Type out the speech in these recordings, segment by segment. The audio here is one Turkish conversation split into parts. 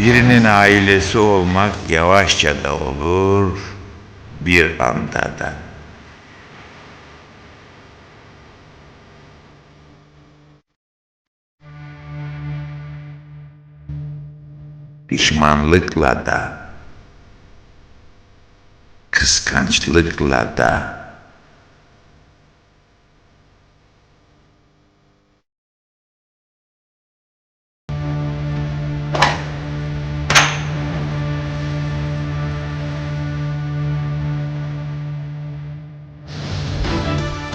Birinin ailesi olmak yavaşça da olur, bir anda da. Pişmanlıkla da, kıskançlıkla da,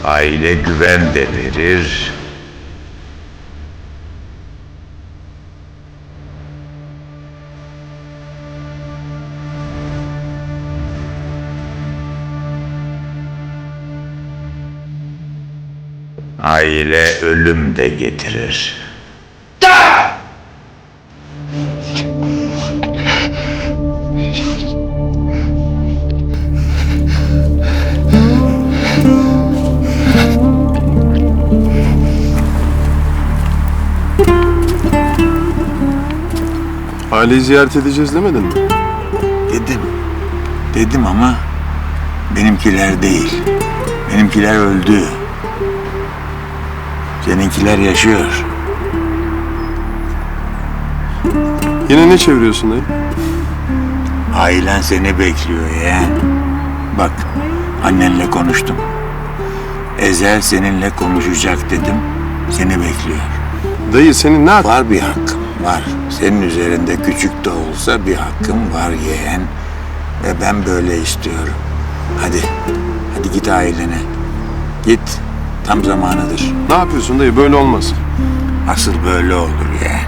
aile güven de verir, aile ölüm de getirir. Aileyi ziyaret edeceğiz demedin mi? Dedim. Dedim ama benimkiler değil. Benimkiler öldü. Seninkiler yaşıyor. Yine ne çeviriyorsun dayı? Ailen seni bekliyor yeğen. Bak annenle konuştum. Ezel seninle konuşacak dedim. Seni bekliyor. Dayı senin ne Var bir hakkım var. Senin üzerinde küçük de olsa bir hakkım var yeğen. Ve ben böyle istiyorum. Hadi. Hadi git ailene. Git. Tam zamanıdır. Ne yapıyorsun dayı? Böyle olmaz. Asıl böyle olur yeğen.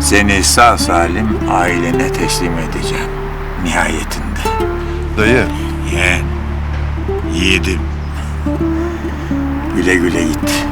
Seni sağ salim ailene teslim edeceğim. Nihayetinde. Dayı. Yeğen. Yiğidim. Güle güle git.